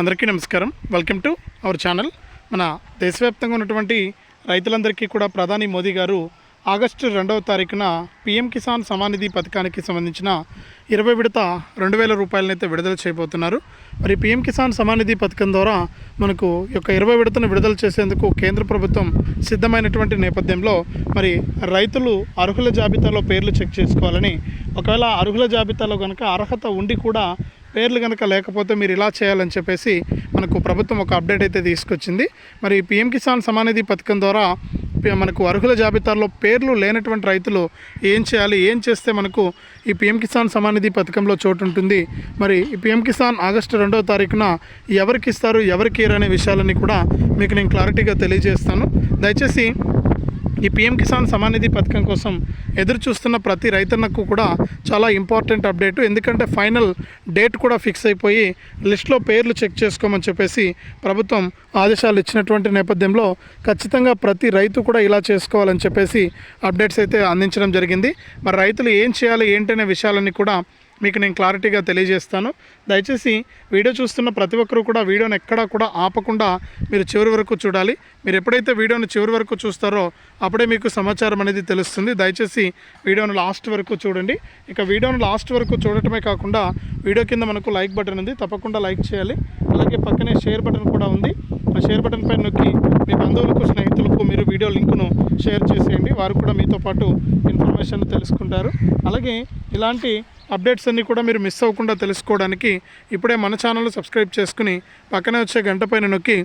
అందరికీ నమస్కారం. Welcome to our channel మన దేశవ్యాప్తంగా ఉన్నటువంటి రైతులందరికీ కూడా ప్రధాని మోదీ గారు ఆగస్టు రెండవ తారీఖున పీఎం కిసాన్ సమానిధి పథకానికి సంబంధించిన ఇరవై విడత రెండు వేల రూపాయలనైతే విడుదల చేయబోతున్నారు. మరి పీఎం కిసాన్ సమానిధి పథకం ద్వారా మనకు యొక్క ఇరవై విడతను విడుదల చేసేందుకు కేంద్ర ప్రభుత్వం సిద్ధమైనటువంటి నేపథ్యంలో మరి రైతులు అర్హుల జాబితాలో పేర్లు చెక్ చేసుకోవాలని ఒకవేళ అర్హుల జాబితాలో కనుక అర్హత ఉండి కూడా పేర్లు కనుక లేకపోతే మీరు ఇలా చేయాలని చెప్పేసి మనకు ప్రభుత్వం ఒక అప్డేట్ అయితే తీసుకొచ్చింది. మరి పిఎం కిసాన్ సమానిధి పథకం ద్వారా మనకు అర్హుల జాబితాలో పేర్లు లేనటువంటి రైతులు ఏం చేయాలి ఏం చేస్తే మనకు ఈ పిఎం కిసాన్ సమానిధి పథకంలో చోటు ఉంటుంది. మరి ఈ పిఎం కిసాన్ ఆగస్టు రెండవ తారీఖున ఎవరికి ఇస్తారు ఎవరికి ఇయ్యరు అనే విషయాలన్నీ కూడా మీకు నేను క్లారిటీగా తెలియజేస్తాను. దయచేసి ఈ పిఎం కిసాన్ సమానిధి పథకం కోసం ఎదురు చూస్తున్న ప్రతి రైతన్నకు కూడా చాలా ఇంపార్టెంట్ అప్డేట్. ఎందుకంటే ఫైనల్ డేట్ కూడా ఫిక్స్ అయిపోయి లిస్ట్లో పేర్లు చెక్ చేసుకోమని చెప్పేసి ప్రభుత్వం ఆదేశాలు ఇచ్చినటువంటి నేపథ్యంలో ఖచ్చితంగా ప్రతి రైతు కూడా ఇలా చేసుకోవాలని చెప్పేసి అప్డేట్స్ అయితే అందించడం జరిగింది. మరి రైతులు ఏం చేయాలి ఏంటనే విషయాలన్నీ కూడా మీకు నేను క్లారిటీగా తెలియజేస్తాను. దయచేసి వీడియో చూస్తున్న ప్రతి ఒక్కరూ కూడా వీడియోని ఎక్కడా కూడా ఆపకుండా మీరు చివరి వరకు చూడాలి. మీరు ఎప్పుడైతే వీడియోని చివరి వరకు చూస్తారో అప్పుడే మీకు సమాచారం అనేది తెలుస్తుంది. దయచేసి వీడియోను లాస్ట్ వరకు చూడండి. ఇక వీడియోను లాస్ట్ వరకు చూడటమే కాకుండా వీడియో కింద మనకు లైక్ బటన్ ఉంది. తప్పకుండా లైక్ చేయాలి. అలాగే పక్కనే షేర్ బటన్ కూడా ఉంది. ఆ షేర్ బటన్ పైన నొక్కి మీ బంధువులకు వీడియో లింకును షేర్ చేసేయండి. వారు కూడా మీతో పాటు ఇన్ఫర్మేషన్ తెలుసుకుంటారు. అలాగే ఇలాంటి అప్డేట్స్ అన్నీ కూడా మీరు మిస్ అవ్వకుండా తెలుసుకోవడానికి ఇప్పుడే మన ఛానల్ సబ్స్క్రైబ్ చేసుకుని పక్కనే వచ్చే గంట పైన నొక్కి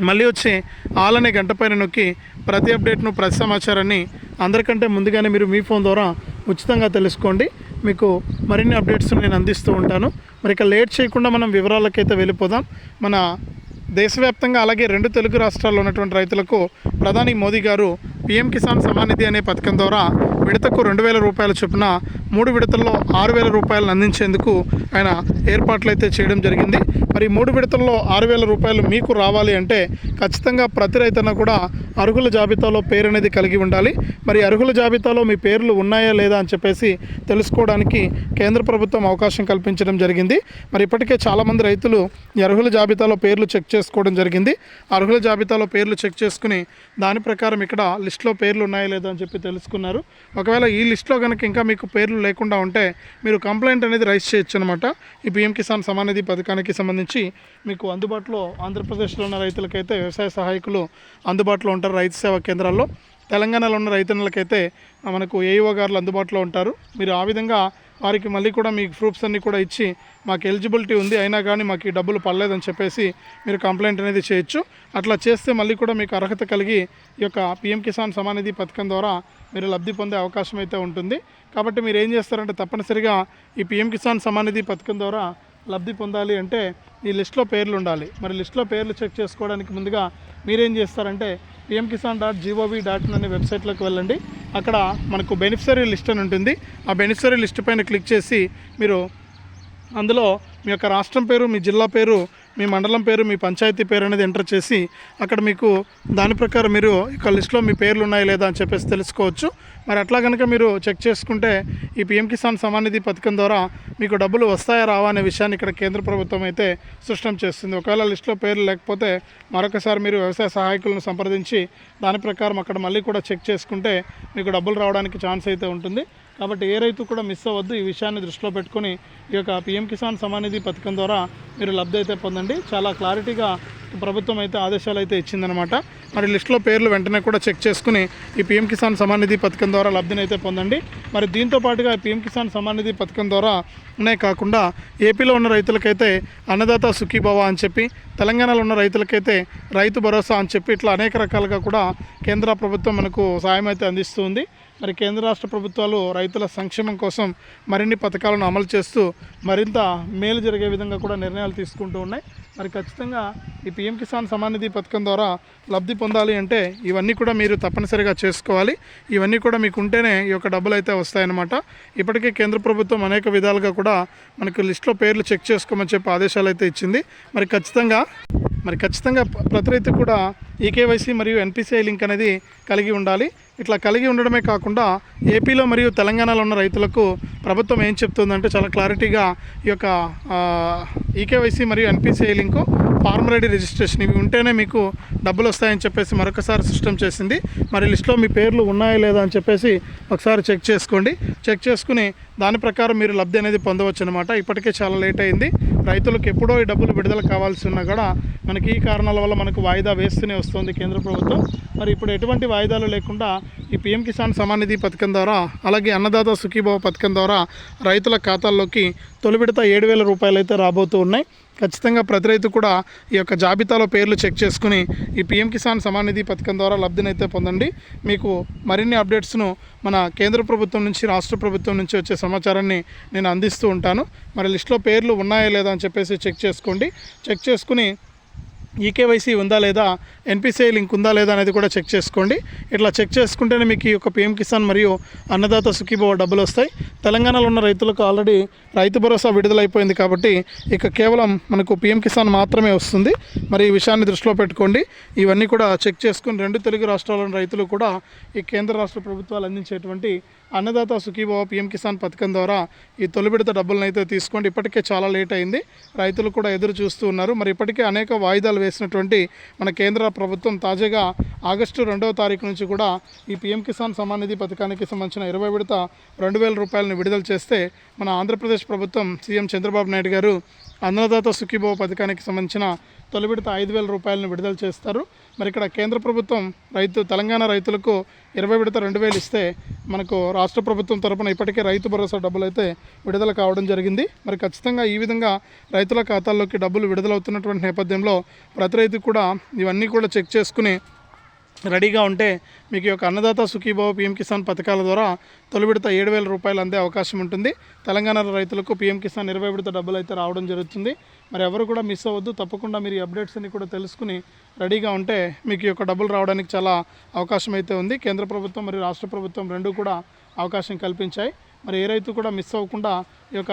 మళ్ళీ వచ్చే ఆల్ అనే గంట పైన నొక్కి ప్రతి అప్డేట్ను ప్రతి సమాచారాన్ని అందరికంటే ముందుగానే మీరు మీ ఫోన్ ద్వారా ఉచితంగా తెలుసుకోండి. మీకు మరిన్ని అప్డేట్స్ నేను అందిస్తూ ఉంటాను. మరి ఇక లేట్ చేయకుండా మనం వివరాలకైతే వెళ్ళిపోదాం. మన దేశవ్యాప్తంగా అలాగే రెండు తెలుగు రాష్ట్రాల్లో ఉన్నటువంటి రైతులకు ప్రధాని మోదీ గారు పీఎం కిసాన్ సమానిధి అనే పథకం ద్వారా విడతకు రెండు వేల రూపాయల చొప్పున మూడు విడతల్లో ఆరు వేల రూపాయలను అందించేందుకు ఆయన ఏర్పాట్లు అయితే చేయడం జరిగింది. మరి మూడు విడతల్లో ఆరు వేల రూపాయలు మీకు రావాలి అంటే ఖచ్చితంగా ప్రతి రైతన్న కూడా అర్హుల జాబితాలో పేరు అనేది కలిగి ఉండాలి. మరి అర్హుల జాబితాలో మీ పేర్లు ఉన్నాయా లేదా అని చెప్పేసి తెలుసుకోవడానికి కేంద్ర ప్రభుత్వం అవకాశం కల్పించడం జరిగింది. మరి ఇప్పటికే చాలామంది రైతులు ఈ అర్హుల జాబితాలో పేర్లు చెక్ చేసుకోవడం జరిగింది. అర్హుల జాబితాలో పేర్లు చెక్ చేసుకుని దాని ప్రకారం ఇక్కడ లిస్ట్లో పేర్లు ఉన్నాయా లేదా అని చెప్పి తెలుసుకున్నారు. ఒకవేళ ఈ లిస్ట్లో కనుక ఇంకా మీకు పేర్లు లేకుండా ఉంటే మీరు కంప్లైంట్ అనేది రైజ్ చేయొచ్చు అనమాట ఈ పిఎం కిసాన్ సమానిధి పథకానికి సంబంధించి మీకు అందుబాటులో ఆంధ్రప్రదేశ్లో ఉన్న రైతులకైతే వ్యవసాయ సహాయకులు అందుబాటులో ఉంటారు రైతు సేవా కేంద్రాల్లో. తెలంగాణలో ఉన్న రైతన్నలకైతే మనకు ఏఈఓ గారులు అందుబాటులో ఉంటారు. మీరు ఆ విధంగా వారికి మళ్ళీ కూడా మీకు ప్రూఫ్స్ అన్నీ కూడా ఇచ్చి మాకు ఎలిజిబిలిటీ ఉంది అయినా కానీ మాకు ఈ డబ్బులు పడలేదని చెప్పేసి మీరు కంప్లైంట్ అనేది చేయొచ్చు. అట్లా చేస్తే మళ్ళీ కూడా మీకు అర్హత కలిగి ఈ యొక్క పిఎం కిసాన్ సమానిధి పథకం ద్వారా మీరు లబ్ధి పొందే అవకాశం అయితే ఉంటుంది. కాబట్టి మీరు ఏం చేస్తారంటే తప్పనిసరిగా ఈ పిఎం కిసాన్ సమానిధి పథకం ద్వారా లబ్ధి పొందాలి అంటే ఈ లిస్ట్లో పేర్లు ఉండాలి. మరి లిస్ట్లో పేర్లు చెక్ చేసుకోవడానికి ముందుగా మీరేం చేస్తారంటే PM Kisan dot G O V dot in అనే వెబ్సైట్లోకి వెళ్ళండి. అక్కడ మనకు బెనిఫిషరీ లిస్ట్ అని ఉంటుంది. ఆ బెనిఫిషరీ లిస్ట్ పైన క్లిక్ చేసి మీరు అందులో మీ యొక్క రాష్ట్రం పేరు మీ జిల్లా పేరు మీ మండలం పేరు మీ పంచాయతీ పేరు అనేది ఎంటర్ చేసి అక్కడ మీకు దాని ప్రకారం మీరు ఇక లిస్ట్లో మీ పేర్లు ఉన్నాయా లేదా అని చెప్పేసి తెలుసుకోవచ్చు. మరి అట్లా కనుక మీరు చెక్ చేసుకుంటే ఈ పిఎం కిసాన్ సమానిధి పథకం ద్వారా మీకు డబ్బులు వస్తాయా రావా అనే విషయాన్ని ఇక్కడ కేంద్ర ప్రభుత్వం అయితే స్పష్టం చేస్తుంది. ఒకవేళ లిస్ట్లో పేర్లు లేకపోతే మరొకసారి మీరు వ్యవసాయ సహాయకులను సంప్రదించి దాని ప్రకారం అక్కడ మళ్ళీ కూడా చెక్ చేసుకుంటే మీకు డబ్బులు రావడానికి ఛాన్స్ అయితే ఉంటుంది. కాబట్టి ఏ రైతు కూడా మిస్ అవ్వద్దు. ఈ విషయాన్ని దృష్టిలో పెట్టుకొని ఈ యొక్క పిఎం కిసాన్ సమానిధి పథకం ద్వారా మీరు లబ్ధి అయితే పొందండి. చాలా క్లారిటీగా ప్రభుత్వం అయితే ఆదేశాలు అయితే ఇచ్చిందనమాట మరి లిస్టులో పేర్లు వెంటనే కూడా చెక్ చేసుకుని ఈ పిఎం కిసాన్ సమానిధి పథకం ద్వారా లబ్ధిని అయితే పొందండి. మరి దీంతో పాటుగా పిఎం కిసాన్ సమానిధి పథకం ద్వారా కాకుండా ఏపీలో ఉన్న రైతులకైతే అన్నదాత సుఖీభవ అని చెప్పి తెలంగాణలో ఉన్న రైతులకైతే రైతు భరోసా అని చెప్పి ఇట్లా అనేక రకాలుగా కూడా కేంద్ర ప్రభుత్వం మనకు సాయం అయితే అందిస్తుంది మరి కేంద్ర రాష్ట్ర ప్రభుత్వాలు రైతుల సంక్షేమం కోసం మరిన్ని పథకాలను అమలు చేస్తూ మరింత మేలు జరిగే విధంగా కూడా నిర్ణయాలు తీసుకుంటూ ఉన్నాయి. మరి ఖచ్చితంగా ఈ పిఎం కిసాన్ సమానిధి పథకం ద్వారా లబ్ధి పొందాలి అంటే ఇవన్నీ కూడా మీరు తప్పనిసరిగా చేసుకోవాలి. ఇవన్నీ కూడా మీకు ఉంటేనే ఈ యొక్క డబ్బులు అయితే వస్తాయన్నమాట. ఇప్పటికే కేంద్ర ప్రభుత్వం అనేక విధాలుగా కూడా మనకు లిస్ట్లో పేర్లు చెక్ చేసుకోమని చెప్పి ఆదేశాలు అయితే ఇచ్చింది. మరి ఖచ్చితంగా మరి ఖచ్చితంగా ప్రతి రైతు కూడా ఈకేవైసీ మరియు ఎన్పిసిఐ లింక్ అనేది కలిగి ఉండాలి. ఇట్లా కలిగి ఉండడమే కాకుండా ఏపీలో మరియు తెలంగాణలో ఉన్న రైతులకు ప్రభుత్వం ఏం చెప్తుందంటే చాలా క్లారిటీగా ఈ యొక్క ఈకేవైసీ మరియు NPCI link farmer ID registration ఇవి ఉంటేనే మీకు డబ్బులు వస్తాయని చెప్పేసి మరొకసారి సిస్టమ్ చేసింది. మరి లిస్ట్లో మీ పేర్లు ఉన్నాయా లేదా అని చెప్పేసి ఒకసారి చెక్ చేసుకోండి. చెక్ చేసుకుని దాని ప్రకారం మీరు లబ్ధి అనేది పొందవచ్చు అనమాట ఇప్పటికే చాలా లేట్ అయింది. రైతులకు ఎప్పుడో ఈ డబ్బులు విడుదల కావాల్సి ఉన్నా కూడా మనకి ఈ కారణాల వల్ల మనకు వాయిదా వేస్తూనే వస్తుంది కేంద్ర ప్రభుత్వం. మరి ఇప్పుడు ఎటువంటి వాయిదాలు లేకుండా ఈ పిఎం కిసాన్ సమాన్ నిధి పథకం ద్వారా అలాగే అన్నదాత సుఖీభావ పథకం ద్వారా రైతుల ఖాతాల్లోకి తొలి విడత ఏడు వేల రూపాయలు అయితే రాబోతూ ఉన్నాయి. ఖచ్చితంగా ప్రతి రైతు కూడా ఈ యొక్క జాబితాలో పేర్లు చెక్ చేసుకుని ఈ పిఎం కిసాన్ సమాన్ నిధి పథకం ద్వారా లబ్ధినైతే పొందండి. మీకు మరిన్ని అప్డేట్స్ను మన కేంద్ర ప్రభుత్వం నుంచి రాష్ట్ర ప్రభుత్వం నుంచి వచ్చే సమాచారాన్ని నేను అందిస్తూ ఉంటాను. మరి లిస్ట్లో పేర్లు ఉన్నాయా లేదా అని చెప్పేసి చెక్ చేసుకోండి. చెక్ చేసుకుని ఈకేవైసీ ఉందా లేదా ఎన్పిసిఐ లింక్ ఉందా లేదా అనేది కూడా చెక్ చేసుకోండి. ఇట్లా చెక్ చేసుకుంటేనే మీకు ఈ యొక్క పిఎం కిసాన్ మరియు అన్నదాత సుఖీభవ డబ్బులు వస్తాయి. తెలంగాణలో ఉన్న రైతులకు ఆల్రెడీ రైతు భరోసా విడుదలైపోయింది కాబట్టి ఇక కేవలం మనకు పిఎం కిసాన్ మాత్రమే వస్తుంది. మరి ఈ విషయాన్ని దృష్టిలో పెట్టుకోండి. ఇవన్నీ కూడా చెక్ చేసుకుని రెండు తెలుగు రాష్ట్రాల్లోని రైతులు కూడా ఈ కేంద్ర రాష్ట్ర ప్రభుత్వాలు అందించేటువంటి అన్నదాత సుఖీభావ పిఎం కిసాన్ పథకం ద్వారా ఈ తొలి విడత డబ్బులను అయితే తీసుకోండి. ఇప్పటికే చాలా లేట్ అయింది. రైతులు కూడా ఎదురు చూస్తూ ఉన్నారు. మరి ఇప్పటికే అనేక వాయిదాలు వేసినటువంటి మన కేంద్ర ప్రభుత్వం తాజాగా ఆగస్టు రెండవ తారీఖు నుంచి కూడా ఈ పిఎం కిసాన్ సమాన్ నిధి పథకానికి సంబంధించిన ఇరవై విడత రెండు వేల రూపాయలను విడుదల చేస్తే మన ఆంధ్రప్రదేశ్ ప్రభుత్వం సీఎం చంద్రబాబు నాయుడు గారు అన్నదాత సుఖీభవ పథకానికి సంబంధించిన తొలి విడత ఐదు వేల రూపాయలను విడుదల చేస్తారు. మరి ఇక్కడ కేంద్ర ప్రభుత్వం రైతు తెలంగాణ రైతులకు ఇరవై విడత రెండు వేలు ఇస్తే మనకు రాష్ట్ర ప్రభుత్వం తరపున ఇప్పటికే రైతు భరోసా డబ్బులు అయితే విడుదల కావడం జరిగింది. మరి ఖచ్చితంగా ఈ విధంగా రైతుల ఖాతాల్లోకి డబ్బులు విడుదలవుతున్నటువంటి నేపథ్యంలో ప్రతి రైతు కూడా ఇవన్నీ కూడా చెక్ చేసుకుని రెడీగా ఉంటే మీకు యొక్క అన్నదాత సుఖీభావ పీఎం కిసాన్ పథకాల ద్వారా తొలి విడత ఏడు వేల రూపాయలు అందే అవకాశం ఉంటుంది. తెలంగాణ రైతులకు పిఎం కిసాన్ ఇరవై విడత డబ్బులు అయితే రావడం జరుగుతుంది. మరి ఎవరు కూడా మిస్ అవ్వద్దు. తప్పకుండా మీరు ఈ అప్డేట్స్ అన్ని కూడా తెలుసుకుని రెడీగా ఉంటే మీకు యొక్క డబ్బులు రావడానికి చాలా అవకాశం అయితే ఉంది. కేంద్ర ప్రభుత్వం మరియు రాష్ట్ర ప్రభుత్వం రెండు కూడా అవకాశం కల్పించాయి. మరి ఏ రైతు కూడా మిస్ అవ్వకుండా ఈ యొక్క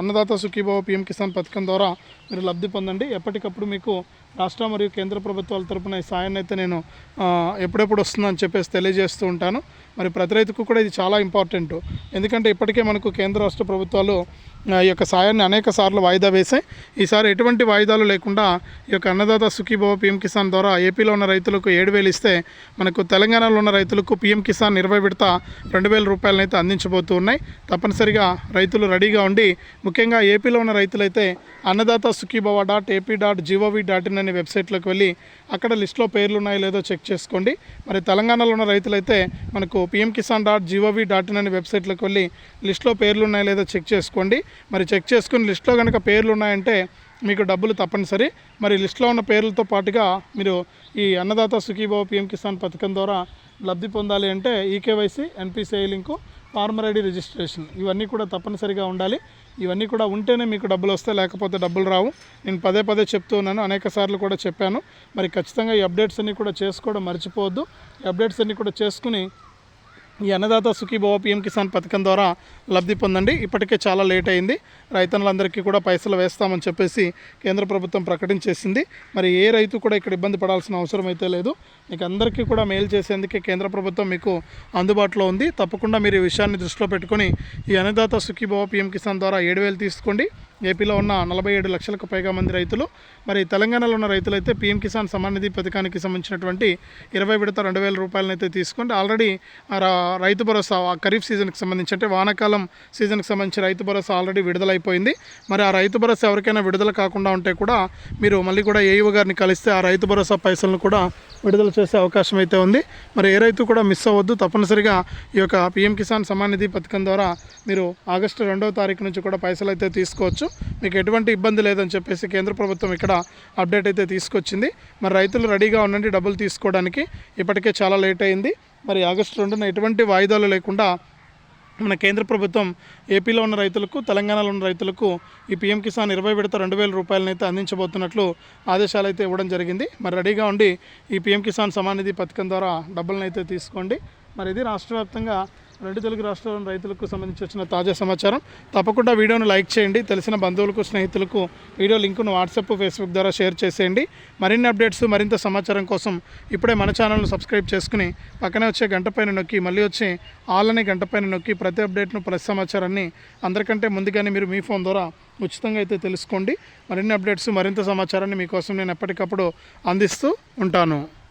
అన్నదాత సుఖీభావ పీఎం కిసాన్ పథకం ద్వారా మీరు లబ్ధి పొందండి. ఎప్పటికప్పుడు మీకు రాష్ట్ర మరియు కేంద్ర ప్రభుత్వాల తరపున ఈ సాయాన్ని అయితే నేను ఎప్పుడెప్పుడు వస్తుందని చెప్పేసి తెలియజేస్తూ ఉంటాను. మరి ప్రతి రైతుకు కూడా ఇది చాలా ఇంపార్టెంట్. ఎందుకంటే ఇప్పటికే మనకు కేంద్ర రాష్ట్ర ప్రభుత్వాలు ఈ యొక్క సాయాన్ని అనేక సార్లు వాయిదా వేశాయి. ఈసారి ఎటువంటి వాయిదాలు లేకుండా ఈ యొక్క అన్నదాత సుఖీభావ పిఎం కిసాన్ ద్వారా ఏపీలో ఉన్న రైతులకు ఏడు వేలు ఇస్తే మనకు తెలంగాణలో ఉన్న రైతులకు పిఎం కిసాన్ ఇరవై విడత రెండు వేల రూపాయలనైతే అందించబోతూ ఉన్నాయి. తప్పనిసరిగా రైతులు రెడీగా ఉండి ముఖ్యంగా ఏపీలో ఉన్న రైతులైతే Annadata Sukhibhava dot AP dot G O V dot in అనే వెబ్సైట్లోకి వెళ్ళి అక్కడ లిస్ట్లో పేర్లు ఉన్నాయో లేదో చెక్ చేసుకోండి. మరి తెలంగాణలో ఉన్న రైతులైతే మనకు PM Kisan dot G O V dot in అనే వెబ్సైట్లోకి వెళ్ళి లిస్ట్లో పేర్లు ఉన్నాయో లేదో చెక్ చేసుకోండి. మరి చెక్ చేసుకుని లిస్ట్లో కనుక పేర్లు ఉన్నాయంటే మీకు డబ్బులు తప్పనిసరి. మరి లిస్ట్లో ఉన్న పేర్లతో పాటుగా మీరు ఈ అన్నదాత సుఖీభవ పిఎం కిసాన్ పథకం ద్వారా లబ్ధి పొందాలి అంటే eKYC NPCI link farmer ID registration. ఇవన్నీ కూడా తప్పనిసరిగా ఉండాలి. ఇవన్నీ కూడా ఉంటేనే మీకు డబ్బులు వస్తాయి లేకపోతే డబ్బులు రావు. నేను పదే పదే చెప్తూ ఉన్నాను అనేక సార్లు కూడా చెప్పాను. మరి ఖచ్చితంగా ఈ అప్డేట్స్ అన్నీ కూడా చేసుకోవడం మర్చిపోవద్దు. ఈ అప్డేట్స్ అన్నీ కూడా చేసుకుని ఈ అన్నదాత సుఖీభవ పిఎం కిసాన్ పథకం ద్వారా లబ్ధి పొందండి. ఇప్పటికే చాలా లేట్ అయింది. రైతన్నులందరికీ కూడా పైసలు వేస్తామని చెప్పేసి కేంద్ర ప్రభుత్వం ప్రకటించేసింది. మరి ఏ రైతు కూడా ఇక్కడ ఇబ్బంది పడాల్సిన అవసరం అయితే లేదు. మీకు అందరికీ కూడా మేలు చేసేందుకే కేంద్ర ప్రభుత్వం మీకు అందుబాటులో ఉంది. తప్పకుండా మీరు ఈ విషయాన్ని దృష్టిలో పెట్టుకొని ఈ అన్నదాత సుఖీభవ పిఎం కిసాన్ ద్వారా ఏడు వేలు తీసుకోండి. ఏపీలో ఉన్న నలభై ఏడు లక్షలకు పైగా మంది రైతులు మరి తెలంగాణలో ఉన్న రైతులైతే పీఎం కిసాన్ సమాన్ నిధి పథకానికి సంబంధించినటువంటి ఇరవై విడత రెండు వేల రూపాయలను అయితే ఆల్రెడీ రైతు భరోసా ఆ ఖరీఫ్ సీజన్కి సంబంధించి అంటే వానాకాలం సీజన్కి సంబంధించి రైతు భరోసా ఆల్రెడీ విడుదలైపోయింది. మరి ఆ రైతు భరోసా ఎవరికైనా విడుదల కాకుండా ఉంటే కూడా మీరు మళ్ళీ కూడా ఏఈఓ గారిని కలిస్తే ఆ రైతు భరోసా పైసలను కూడా విడుదల చేసే అవకాశం అయితే ఉంది. మరి ఏ రైతు కూడా మిస్ అవ్వద్దు. తప్పనిసరిగా ఈ యొక్క పీఎం కిసాన్ సమాన్ నిధి పథకం ద్వారా మీరు ఆగస్టు రెండవ తారీఖు నుంచి కూడా పైసలు అయితే తీసుకోవచ్చు. మీకు ఎటువంటి ఇబ్బంది లేదని చెప్పేసి కేంద్ర ప్రభుత్వం ఇక్కడ అప్డేట్ అయితే తీసుకొచ్చింది. మరి రైతులు రెడీగా ఉండండి డబ్బులు తీసుకోవడానికి. ఇప్పటికే చాలా లేట్ అయింది. మరి ఆగస్టు రెండున ఎటువంటి వాయిదాలు లేకుండా మన కేంద్ర ప్రభుత్వం ఏపీలో ఉన్న రైతులకు తెలంగాణలో ఉన్న రైతులకు ఈ పీఎం కిసాన్ ఇరవై విడత రెండు వేల రూపాయలను అయితే అందించబోతున్నట్లు ఆదేశాలు అయితే ఇవ్వడం జరిగింది. మరి రెడీగా ఉండి ఈ పీఎం కిసాన్ సమానిధి పథకం ద్వారా డబ్బులను అయితే తీసుకోండి. మరి ఇది రాష్ట్ర వ్యాప్తంగా రెండు తెలుగు రాష్ట్రాల రైతులకు సంబంధించి వచ్చిన తాజా సమాచారం. తప్పకుండా వీడియోను లైక్ చేయండి. తెలిసిన బంధువులకు స్నేహితులకు వీడియో లింకును వాట్సాప్ ఫేస్బుక్ ద్వారా షేర్ చేసేయండి. మరిన్ని అప్డేట్స్ మరింత సమాచారం కోసం ఇప్పుడే మన ఛానల్ను సబ్స్క్రైబ్ చేసుకుని పక్కనే వచ్చే గంట పైన నొక్కి మళ్ళీ వచ్చే ఆల్ అనే గంట పైన నొక్కి ప్రతి అప్డేట్ను ప్రతి సమాచారాన్ని అందరికంటే ముందుగానే మీరు మీ ఫోన్ ద్వారా ఉచితంగా అయితే తెలుసుకోండి. మరిన్ని అప్డేట్స్ మరింత సమాచారాన్ని మీకోసం నేను ఎప్పటికప్పుడు అందిస్తూ ఉంటాను.